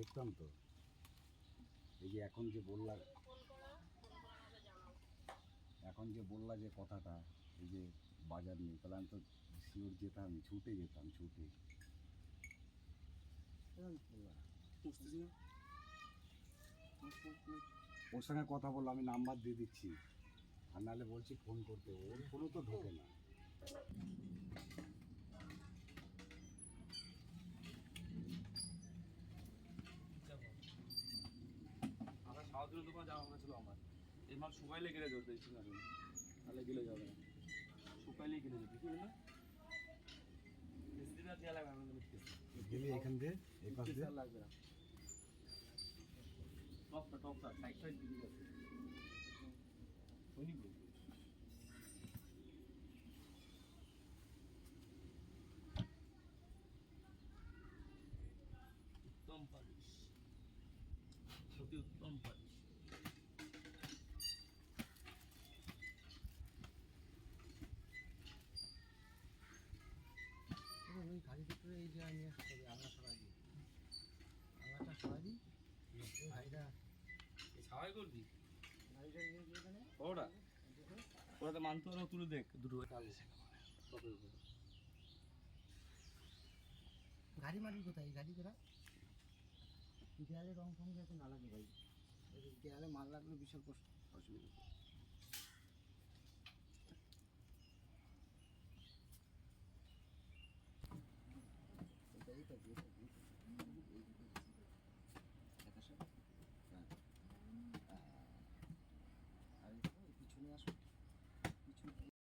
করতাম তো। এই যে এখন যে বললা এখন যে বললা যে কথাটা, এই যে বাজার নেই, তাহলে আমি তো শিওর যেতাম, ছুটে যেতাম, ছুটে। ওর সঙ্গে কথা বলল, আমি নাম্বার দিয়ে দিচ্ছি। আর নাহলে বলছি ফোন করতে, ওর ফোনও তো ঢোকে না। দোকান ছিল আমার। এই মাল শুকাইলে গেলে না তাহলে গেলে যাবে না। শুকাইলেই গেলে যাবে। কি না আমাদের এখান দিয়ে এই পাশ দিয়ে? লাগবে না। টপটা টপটা সাইড সাইড দিকে গেছে হয়নি উত্তম অতি উত্তম পালিশ। ওই গাড়ি ভিতরে এই যে নিয়ে আসতে হবে আল্লাহ সরাই দিই। আল্লাহটা সরাই দিই গাড়িটা ছাওয়াই করবি? গাড়িটা নিয়ে গিয়ে এখানে ওটা? ওটা তো মানতে পারো তুলে দেখ। দুটো গাড়ি মারি কোথায়? গাড়ি করা দেয়ালে রং ফং যাতে না লাগে ভাই। এই দেয়ালে মাল লাগলে বিশাল কষ্ট।